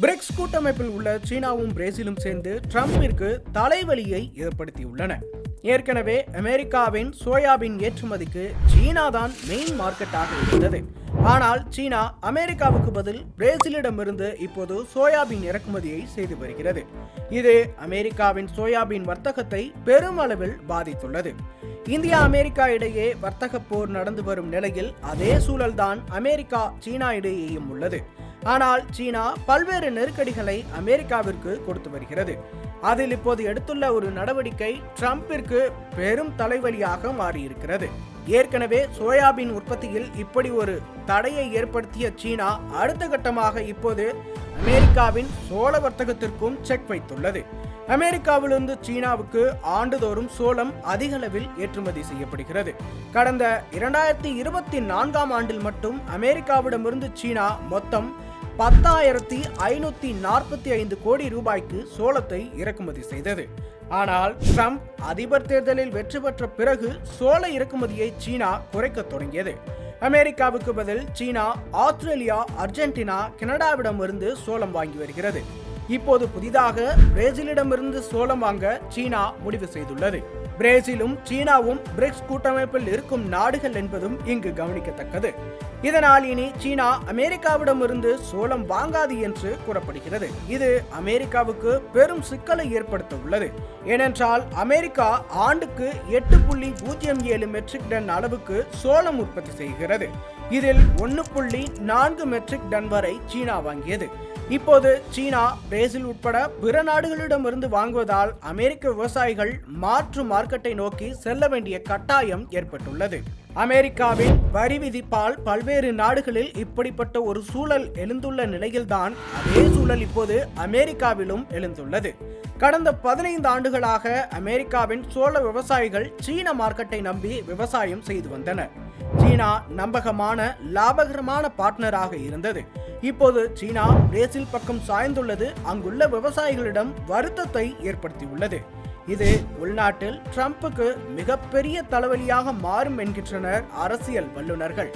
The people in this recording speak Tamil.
பிரிக்ஸ் கூட்டமைப்பில் உள்ள சீனாவும் பிரேசிலும் சேர்ந்து ட்ரம்பிற்கு தலைவலியை ஏற்படுத்தியுள்ளன. ஏற்கனவே அமெரிக்காவின் சோயாபீன் ஏற்றுமதிக்கு சீனா தான் மெயின் மார்க்கெட்டாக இருந்தது. ஆனால் சீனா அமெரிக்காவுக்கு பதில் பிரேசிலிடமிருந்து இப்போது சோயாபீன் இறக்குமதியை செய்து வருகிறது. இது அமெரிக்காவின் சோயாபீன் வர்த்தகத்தை பெருமளவில் பாதித்துள்ளது. இந்தியா அமெரிக்கா இடையே வர்த்தக போர் நடந்து வரும் நிலையில் அதே சூழல்தான் அமெரிக்கா சீனா இடையேயும் உள்ளது. ஆனால் சீனா பல்வேறு நெருக்கடிகளை அமெரிக்காவிற்கு கொடுத்து வருகிறது. அதில் இப்போது எடுத்துள்ள ஒரு நடவடிக்கை ட்ரம்பிற்கு பெரும் தலைவலியாக மாறியிருக்கிறது. ஏற்கனவே சோயாபீன் உற்பத்தியில் இப்படி ஒரு தடையை ஏற்படுத்திய சீனா அடுத்த கட்டமாக இப்போது அமெரிக்காவின் சோள வர்த்தகத்திற்கும் செக் வைத்துள்ளது. அமெரிக்காவிலிருந்து சீனாவுக்கு ஆண்டுதோறும் சோளம் அதிக அளவில் ஏற்றுமதி செய்யப்படுகிறது. கடந்த இரண்டாயிரத்தி இருபத்தி நான்காம் ஆண்டில் மட்டும் அமெரிக்காவிடமிருந்து சீனா மொத்தம் பத்தாயிரத்தி ஐநூத்தி நாற்பத்தி ஐந்து கோடி ரூபாய்க்கு சோளத்தை இறக்குமதி செய்தது. ஆனால் ட்ரம்ப் அதிபர் தேர்தலில் வெற்றி பெற்ற பிறகு சோள இறக்குமதியை சீனா குறைக்க தொடங்கியது. அமெரிக்காவுக்கு பதில் சீனா ஆஸ்திரேலியா அர்ஜென்டினா கனடாவிடமிருந்து சோளம் வாங்கி வருகிறது. இப்போது புதிதாக பிரேசிலிடமிருந்து சோளம் வாங்க சீனா முடிவு செய்துள்ளது. பிரேசிலும் சீனாவும் பிரிக்ஸ் கூட்டமைப்பில் இருக்கும் நாடுகள் என்பதும் இங்கு கவனிக்கத்தக்கது. இதனால் இனி சீனா அமெரிக்காவிடமிருந்து சோளம் வாங்காது என்று கூறப்படுகிறது. இது அமெரிக்காவுக்கு பெரும் சிக்கலை ஏற்படுத்த உள்ளது ஏனென்றால் அமெரிக்கா ஆண்டுக்கு எட்டு புள்ளி பூஜ்ஜியம் ஏழு மெட்ரிக் டன் அளவுக்கு சோளம் உற்பத்தி செய்கிறது. இதில் ஒன்று புள்ளி நான்கு மெட்ரிக் டன் வரை சீனா வாங்கியது. இப்போது சீனா பிரேசில் உட்பட பிற நாடுகளிடமிருந்து வாங்குவதால் அமெரிக்க விவசாயிகள் மாற்று மார்க்கெட்டை நோக்கி செல்ல வேண்டிய கட்டாயம் ஏற்பட்டுள்ளது. அமெரிக்காவின் வரி விதிப்பால் பல்வேறு நாடுகளில் இப்படிப்பட்ட ஒரு சூழல் எழுந்துள்ள நிலையில்தான் அதே சூழல் இப்போது அமெரிக்காவிலும் எழுந்துள்ளது. கடந்த பதினைந்து ஆண்டுகளாக அமெரிக்காவின் சோள விவசாயிகள் சீன மார்க்கெட்டை நம்பி விவசாயம் செய்து வந்தனர். சீனா நம்பகமான லாபகரமான பார்ட்னராக இருந்தது. இப்போது சீனா பிரேசில் பக்கம் சாய்ந்துள்ளது. அங்குள்ள விவசாயிகளிடம் வருத்தத்தை ஏற்படுத்தியுள்ளது. இது உள்நாட்டில் ட்ரம்புக்கு மிகப்பெரிய தலைவலியாக மாறும் என்கின்றனர் அரசியல் வல்லுநர்கள்.